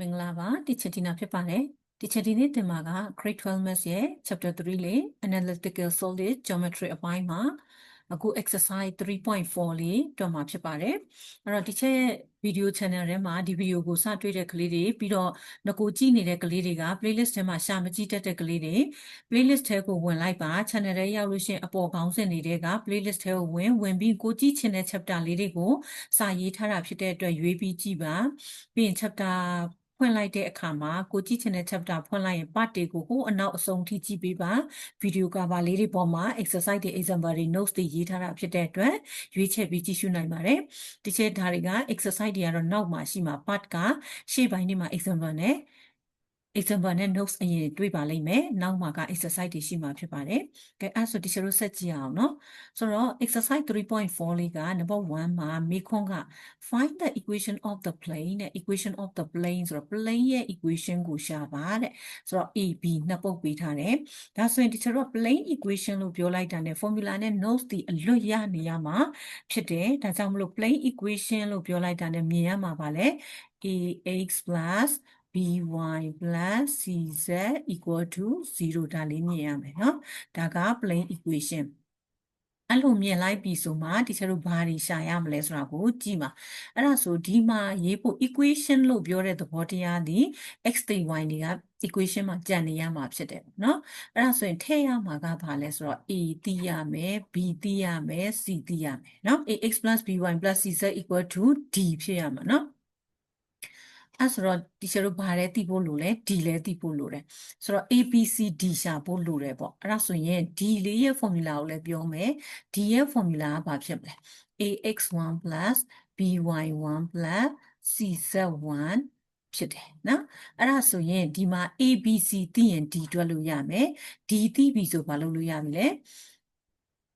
မင်္ဂလာပါ teacher Tina ဖြစ်ပါတယ် teacher ဒီနေ့သင်မှာက grade 12 maths ရဲ့ chapter 3လေး analytical solid geometry အပိုင်းမှာအခု exercise 3.4လေးတော့မှာဖြစ်ပါတယ်အဲ့တော့ teacher ရဲ့ video channel ထဲမှာဒီ video ကိုစတွေ့တဲ့ကလေးတွေပြီးတော့ငကိုကြည့်နေတဲ့ကလေးတွေက playlist ထဲမှာရှာမကြည့်တတ်တဲ့ကလေးတွေ playlist ထဲကိုဝင်လိုက်ပါ channel ထဲရောက်လို့ရှိရင်အပေါ်ခေါင်းစဉ်တွေက playlist ထဲကိုဝင်ဝင်ပြီးကိုကြည့်ချင်တဲ့ chapter လေးတွေကိုစာရေးထားတာဖြစ်တဲ့အတွက်ရွေးပြီးကြည့်ပါပြီးရင် chapter ဖွင့်လိုက်တဲ့အခါမှာကိုကြည့်ချင်တဲ့ chapter ဖွင့်လိုက်ရင် part တွေကိုဟိုအနောက်အဆုံးထိကြည့်ပေးပါ video cover လေးတွေပေါ်မှာ exercise တွေ example တွေ notes တွေရေးထားတာဖြစ်တဲ့အတွက်ရွေးချယ်ပြီးကြည့်ရှုနိုင်ပါတယ်ဒီချက်ဒါတွေက exercise တွေကတော့နောက်မှာရှိမှာ part ကရှေ့ပိုင်းတွေမှာ example နဲ့ example နဲ့ notes အရင်တွေ့ပါလိမ့်မယ်နောက်မှာက exercise တွေရှိမှာဖြစ်ပါတယ်ကဲအဲ့ဆိုဒီချက်တို့ဆက်ကြည့်အောင်နော်ဆိုတော့ exercise 3.4လေးက number 1မှာမေခွန်းက find the equation of the plane နဲ့ equation of the plane ဆိုတော့ plane ရဲ့ equation ကိုရှာပါတဲ့ဆိုတော့ a b နှစ်ပုတ်ပေးထားတယ်ဒါဆိုရင်ဒီချက်တို့ plane equation လို့ပြောလိုက်တာနဲ့ formula နဲ့ notes ဒီအလွတ်ရနေရမှာဖြစ်တယ်ဒါကြောင့်မလို့ plane equation လို့ပြောလိုက်တာနဲ့မြင်ရမှာပါလေ ax plus by plus cz equal to 0ဒါလေးမြင်ရမယ်เนาะဒါက plane equation အဲ့လိုမြင်လိုက်ပြီဆိုမှတခြားတို့ဘာတွေရှာရမလဲဆိုတာကိုကြည့်ပါအဲ့ဒါဆိုဒီမှာရေးဖို့ equation လို့ပြောတဲ့သဘောတရားဒီ x တိမ် y တွေက equation မှာကြံနေရမှာဖြစ်တယ်เนาะအဲ့ဒါဆိုရင်ထည့်ရမှာကဘာလဲဆိုတော့ a သိရမယ် b သိရမယ် c သိရမယ်เนาะ ax by cz equal to d ဖြစ်ရမှာเนาะ အဲ့ဆိုတော့တီချာတို့ဘာလဲသိဖို့လိုလဲ D လဲသိဖို့လိုတယ်ဆိုတော့ ABCD ရှာဖို့လိုတယ်ပေါ့အဲ့ဒါဆိုရင် D လေးရဲ့ formula ကိုလည်းပြောမယ် D ရဲ့ formula ကဘာဖြစ်မလဲ AX1 BY1 CZ1 ဖြစ်တယ်နော်အဲ့ဒါဆိုရင်ဒီမှာ ABC သိရင် D တွက်လို့ရမယ် D သိပြီဆိုဘာလုပ်လို့ရမလဲ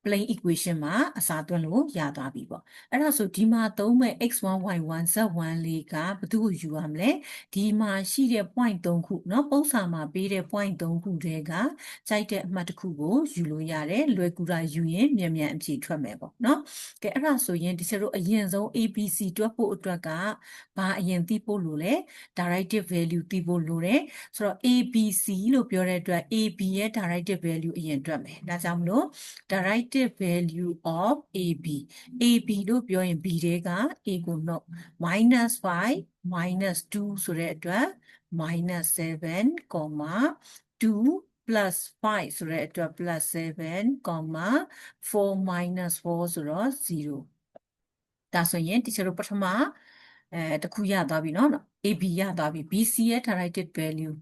plane equation မှာအစားသွင်းလို့ရသွားပြီပေါ့အဲ့ဒါဆိုဒီမှာသုံးမဲ့ x1 y1 z1 လေးကဘယ်သူကိုယူရမလဲဒီမှာရှိတဲ့ point 3ခုเนาะပုံစံမှာပေးတဲ့ point 3ခုတည်းကကြိုက်တဲ့အမှတ်တစ်ခုကိုယူလို့ရတယ်လွယ်ကူတာယူရင်မြန်မြန်အဖြေထွက်မယ်ပေါ့เนาะကဲအဲ့ဒါဆိုရင်ဒီချက်တို့အရင်ဆုံး ABC တွက်ဖို့အတွက်ကဘာအရင်သိဖို့လိုလဲ directive value သိဖို့လိုတယ်ဆိုတော့ ABC လို့ပြောတဲ့အတွက် AB ရဲ့ directive value အရင်တွက်မယ်ဒါကြောင့်မလို့ direct negative value of AB AB လို့ပြောရင် B တွေက A ကို not minus 5 minus 2ဆိုတဲ့အတွက် minus 7, 2 plus 5ဆိုတဲ့အတွက် plus 7, 4 minus 4ဆိုတော့0ဒါဆိုရင် teacher တို့ပထမအဲတခုရသွားပြီเนาะ AB ရသွားပြီ BC ရဲ့ directed value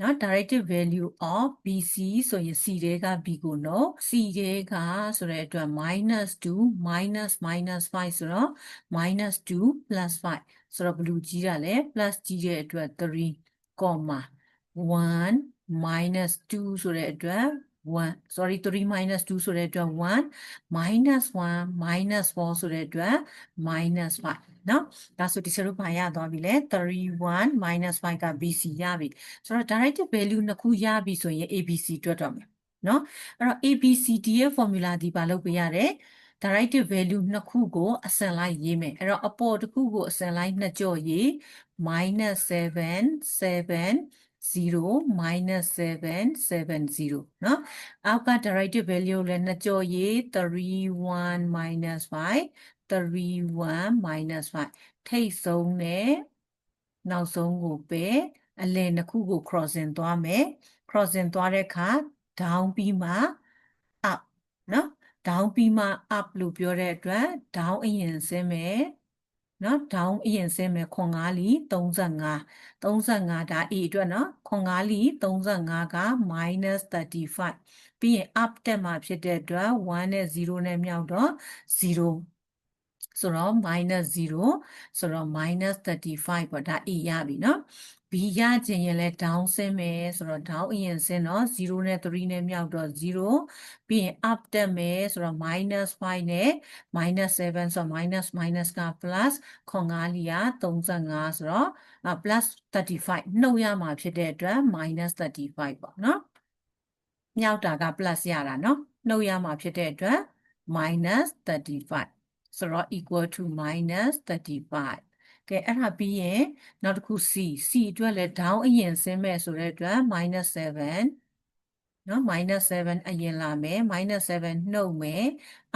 နော် directive value of BC ဆိုရင် C တဲက B ကိုနော် C တဲကဆိုတဲ့အတွက် minus 2 minus minus 5ဆိုတော့ minus 2 plus 5ဆိုတော့ဘယ်လိုကြီးတာလဲ plus ကြီးတဲ့အတွက်3 comma 1 minus 2ဆိုတဲ့အတွက် 1 sorry 3 minus 2ဆိုတဲ့အတွက်1 minus 1 minus 4ဆိုတဲ့အတွက် minus 5เนาะဒါဆိုဒီစရုပ်ဘာရသွားပြီလဲ31 5က BC ရပြီဆိုတော့ directive value နှစ်ခုရပြီဆိုရင် ABC တွက်တော့မယ်เนาะအဲ့တော့ ABCD ရဲ့ formula ဒီပါလုပ်ပေးရတယ် directive value နှစ်ခုကိုအစင်လိုက်ရေးမယ်အဲ့တော့အပေါ်တစ်ခုကိုအစင်လိုက်နှစ်ကြော့ရေး -7 7 0 minus 7 7 0เนาะအောက်က directive value လည်းနှစ်ကြောရေး31 minus 5 31 minus 5ထိတ်ဆုံးနဲ့နောက်ဆုံးကိုပဲအလယ်နှစ်ခုကို crossing သွားမယ် crossing သွားတဲ့အခါ down ပြီးမှ up เนาะ down ပြီးမှ up လို့ပြောတဲ့အတွက် down အရင်ဆင်းမယ် နော် down အရင်ဆင်းမယ်ခွန်9လီ35 35ဒါ a အတွက်နော်ခွန်9လီ35က -35 ပြီးရင် up တက်မှာဖြစ်တဲ့အတွက်1နဲ့0နဲ့မြောက်တော့0ဆိုတော့ -0 ဆိုတော့ -35 ပေါ့ဒါ a ရပြီနော် b ရခြင်းရင်လဲ down ဆင်းမယ်ဆိုတော့ down အရင်ဆင်းတော့0နဲ့3နဲ့မြောက်တော့0ပြီးရင် up တက်မယ်ဆိုတော့ -5 နဲ့ -7 ဆိုတော့ minus minus က plus ခွန်9လီက35ဆိုတော့ plus 35နှုတ်ရမှာဖြစ်တဲ့အတွက် minus 35ပေါ့နော်မြောက်တာက plus ရတာနော်နှုတ်ရမှာဖြစ်တဲ့အတွက် minus 35ဆိုတော့ equal to minus 35 ကဲအဲ့ဒါပြီးရင်နောက်တစ်ခု c c အတွက်လည်း down အရင်ဆင်းမဲ့ဆိုတဲ့အတွက် -7 နော် -7 အရင်လာမယ် -7 နှုတ်မယ်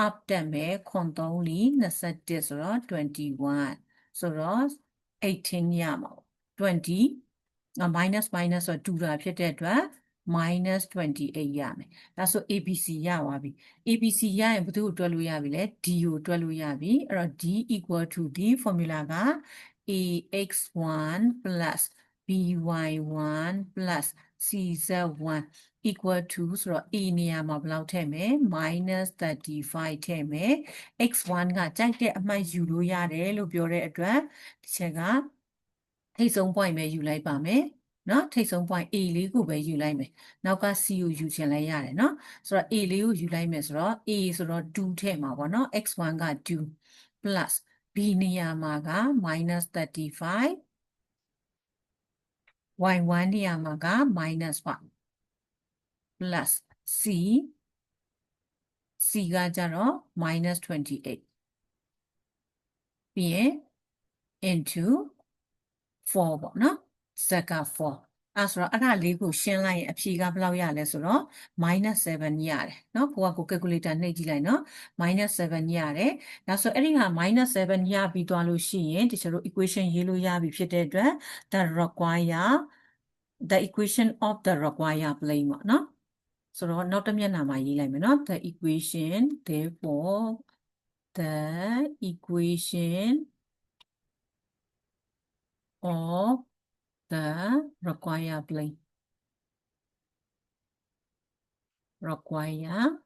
up တက်မယ်ခွန်3လီ21ဆိုတော့21ဆိုတော့18ရမှာပေါ့20နော် minus minus ဆိုတူတာဖြစ်တဲ့အတွက် minus 28ရမယ်ဒါဆို ABC ရပါပြီ ABC ရရင်ဘယ်သူကိုတွက်လို့ရပြီလဲ D ကိုတွက်လို့ရပြီအဲ့တော့ D equal to ဒီ formula က ax1 plus by1 plus cz1 equal to ဆိုတော့ a နေရာမှာဘယ်လောက်ထည့်မလဲ -35 ထည့်မယ် x1 ကကြိုက်တဲ့အမှတ်ယူလို့ရတယ်လို့ပြောတဲ့အတွက်ဒီချက်ကထိတ်ဆုံး point ပဲယူလိုက်ပါမယ် နော်ထိတ်ဆုံး point A လေးကိုပဲယူလိုက်မယ်နောက်က C ကိုယူချင်လဲရတယ်နော်ဆိုတော့ A လေးကိုယူလိုက်မယ်ဆိုတော့ A ဆိုတော့2ထည့်မှာပေါ့နော် x1 က2 plus B နေရာမှာက -35 y1 နေရာမှာက -1 plus c c ကကြတော့ -28 ပြီးရင် into 4ပေါ့နော် z က4အဲ့ဆိုတော့အဲ့ဒါလေးကိုရှင်းလိုက်ရင်အဖြေကဘယ်လောက်ရလဲဆိုတော့ -7 ရတယ်เนาะကိုကကို calculator နှိပ်ကြည့်လိုက်เนาะ -7 ရတယ်ဒါဆိုအဲ့ဒီဟာ -7 ရပြီးသွားလို့ရှိရင်တချို့တို့ equation ရေးလို့ရပြီဖြစ်တဲ့အတွက် the require the equation of the require plane ပေါ့เนาะဆိုတော့နောက်တစ်မျက်နှာမှာရေးလိုက်မယ်เนาะ the equation therefore the equation of the require plane require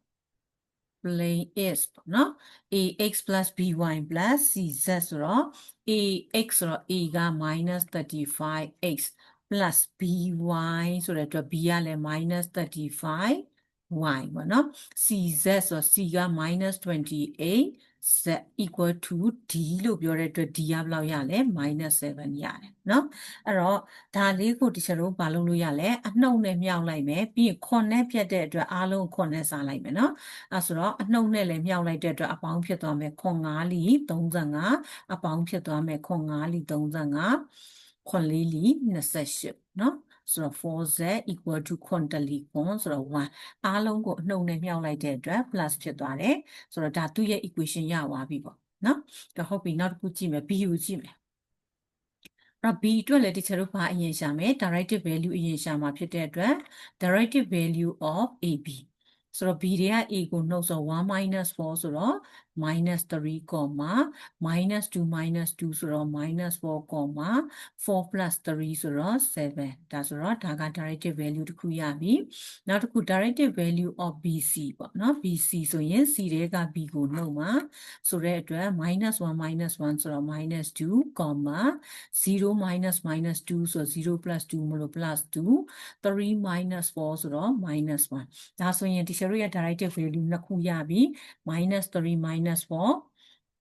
plane is ပေါ့နော် ax plus by plus cz ဆိုတော့ ax ဆိုတော့ a က -35x plus by ဆိုတဲ့အတွက် b ကလည်း -35y ပေါ့နော် cz ဆိုတော့ c က -28 z equal to d လို့ပြောတဲ့အတွက် d ကဘယ်လောက်ရလဲ -7 ရတယ်เนาะအဲ့တော့ဒါလေးကိုတချို့တို့ဘာလုပ်လို့ရလဲအနှုတ်နဲ့မြောက်လိုက်မယ်ပြီးရင်ခွန်နဲ့ပြတ်တဲ့အတွက်အားလုံးခွန်နဲ့စားလိုက်မယ်เนาะအဲ့ဆိုတော့အနှုတ်နဲ့လည်းမြောက်လိုက်တဲ့အတွက်အပေါင်းဖြစ်သွားမယ်ခွန်5လီ35အပေါင်းဖြစ်သွားမယ်ခွန်5လီ35ခွန်4လီ28เนาะ ဆိုတော့ 4z equal to quantity ခွန်ဆိုတော့1အားလုံးကိုအနှုတ်နဲ့မြှောက်လိုက်တဲ့အတွက် plus ဖြစ်သွားတယ်ဆိုတော့ဒါသူ့ရဲ့ equation ရသွားပြီပေါ့နော်ဒါဟုတ်ပြီနောက်တစ်ခုကြည့်မယ် b ကိုကြည့်မယ်အဲ့တော့ b အတွက်လည်းတချို့တို့ဘာအရင်ရှာမယ် directive value အရင်ရှာမှာဖြစ်တဲ့အတွက် directive value of ab ဆိုတော့ b တွေက a ကိုနှုတ်ဆို1 4ဆိုတော့ minus 3 comma minus 2 minus 2ဆိုတော့ minus 4 comma 4 plus 3ဆိုတော့7ဒါဆိုတော့ဒါက directive value တစ်ခုရပြီနောက်တစ်ခု directive value of bc ပေါ့နော် bc ဆိုရင် c တွေက b ကိုနှုတ်မှာဆိုတဲ့အတွက် minus 1 minus 1ဆိုတော့ minus 2 comma 0 minus minus 2ဆိုတော့0 plus 2မလို့ plus 2 3 minus 4ဆိုတော့ minus 1ဒါဆိုရင် teacher တို့ရဲ့ directive value နှစ်ခုရပြီ minus 3 minus 4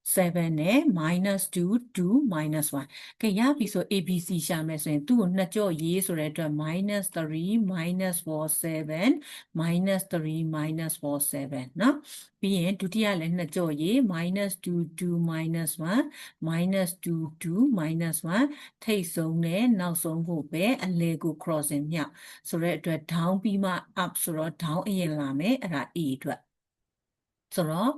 7နဲ့ minus 2 2 minus 1ကဲရပြီဆို ABC ရှာမယ်ဆိုရင်သူ့ကိုနှစ်ကြော့ရေးဆိုတဲ့အတွက် minus 3 minus 4 7 minus 3 minus 4 7เนาะပြီးရင်ဒုတိယလည်းနှစ်ကြော့ရေး minus 2 2 minus 1 minus 2 2 minus 1ထိတ်ဆုံးနဲ့နောက်ဆုံးကိုပဲအလဲကို crossing မြောက်ဆိုတဲ့အတွက် down ပြီးမှ up ဆိုတော့ down အရင်လာမယ်အဲ့ဒါ A အတွက်ဆိုတော့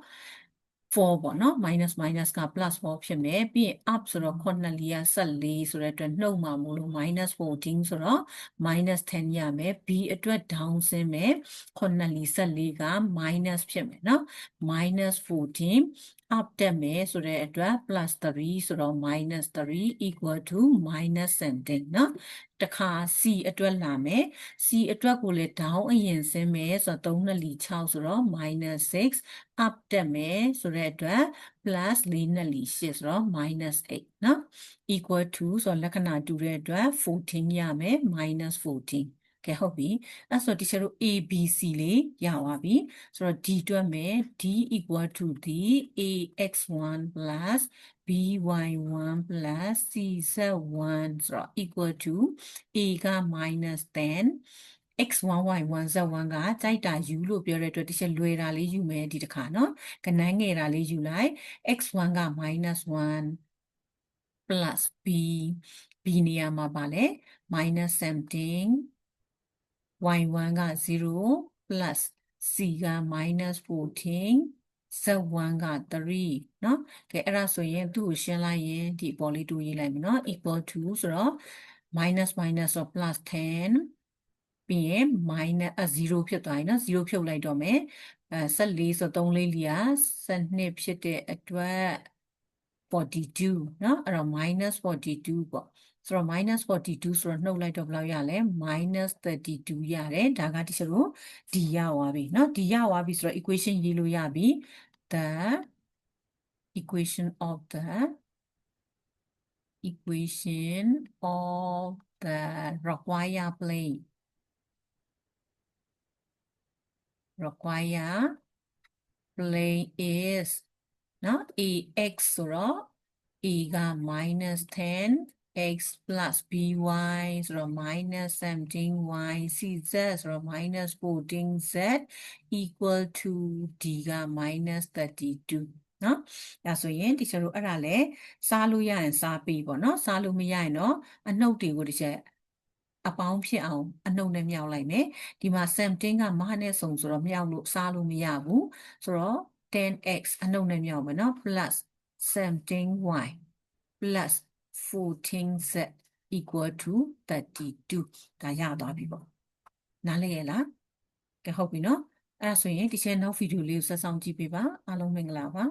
4ပေါ့နော် minus minus က plus 4ဖြစ်မယ်ပြီးရင် up ဆိုတော့9လီက14ဆိုတဲ့အတွက်နှုတ်မှာမို့လို့ minus 14ဆိုတော့ minus 10ရမယ် b အတွက် down ဆင်းမယ်9လီ14က minus ဖြစ်မယ်နော် minus 14 up တက်မယ်ဆိုတဲ့အတွက် plus 3ဆိုတော့ minus 3 equal to minus 17เนาะတခါ c အတွက်လာမယ် c အတွက်ကိုလည်း down အရင်ဆင်းမယ်ဆိုတော့3နှစ်လီ6ဆိုတော့ minus 6 up တက်မယ်ဆိုတဲ့အတွက် plus 4နှစ်လီ8ဆိုတော့ minus 8เนาะ equal to ဆိုတော့လက္ခဏာတူတဲ့အတွက်14ရမယ် minus 14 ကဲဟုတ်ပြီအဲ့ဆိုတီချာတို့ ABC လေးရပါပြီဆိုတော့ D တွက်မယ် D equal to the AX1 plus by1 plus cz1 ဆိုတော့ equal to a က minus 10 x1 y1 z1 ကကြိုက်တာယူလို့ပြောတဲ့အတွက်တစ်ချက်လွယ်တာလေးယူမယ်ဒီတစ်ခါနော်ကနန်းငယ်တာလေးယူလိုက် x1 က minus 1 plus b b နေရာမှာပါလဲ minus something y1 က0 plus c က minus 14 z1 က3เนาะကဲအဲ့ဒါဆိုရင်သူ့ကိုရှင်းလိုက်ရင်ဒီပေါ်လေးတူရေးလိုက်မယ်เนาะ equal to ဆိုတော့ minus minus ဆို plus 10ပြီးရင် minus အ0ဖြစ်သွားပြီเนาะ0ဖြုတ်လိုက်တော့မယ်အဲ14ဆို3လေးလီယာ12ဖြစ်တဲ့အတွက်42เนาะအဲ့တော့ minus 42ပေါ့ ဆိုတော့ minus 42ဆိုတော့နှုတ်လိုက်တော့ဘယ်လောက်ရလဲ minus 32ရတယ်ဒါကတချို့တို့ d ရသွားပြီเนาะ d ရသွားပြီဆိုတော့ equation ရေးလို့ရပြီ the equation of the equation of the required plane require plane is နော် ax ဆိုတော့ a က minus 10 x plus by ဆိုတော့ minus 17y cz ဆိုတော့ minus 14z equal to d က minus 32နော်ဒါဆိုရင်ဒီချက်တို့အဲ့ဒါလဲစားလို့ရရင်စားပြီပေါ့နော်စားလို့မရရင်တော့အနှုတ်တွေကိုတစ်ချက်အပေါင်းဖြစ်အောင်အနှုတ်နဲ့မြောက်လိုက်မယ်ဒီမှာ 17 ကမဟာနဲ့စုံဆိုတော့မြောက်လို့စားလို့မရဘူးဆိုတော့ 10x အနှုတ်နဲ့မြောက်မယ်နော် plus 17y plus 14z equal to 32ဒါရသွားပြီပေါ့နားလည်ရလားကဲဟုတ်ပြီနော်အဲ့ဒါဆိုရင်ဒီချက်နောက်ဗီဒီယိုလေးကိုဆက်ဆောင်ကြည့်ပေးပါအားလုံးမင်္ဂလာပါ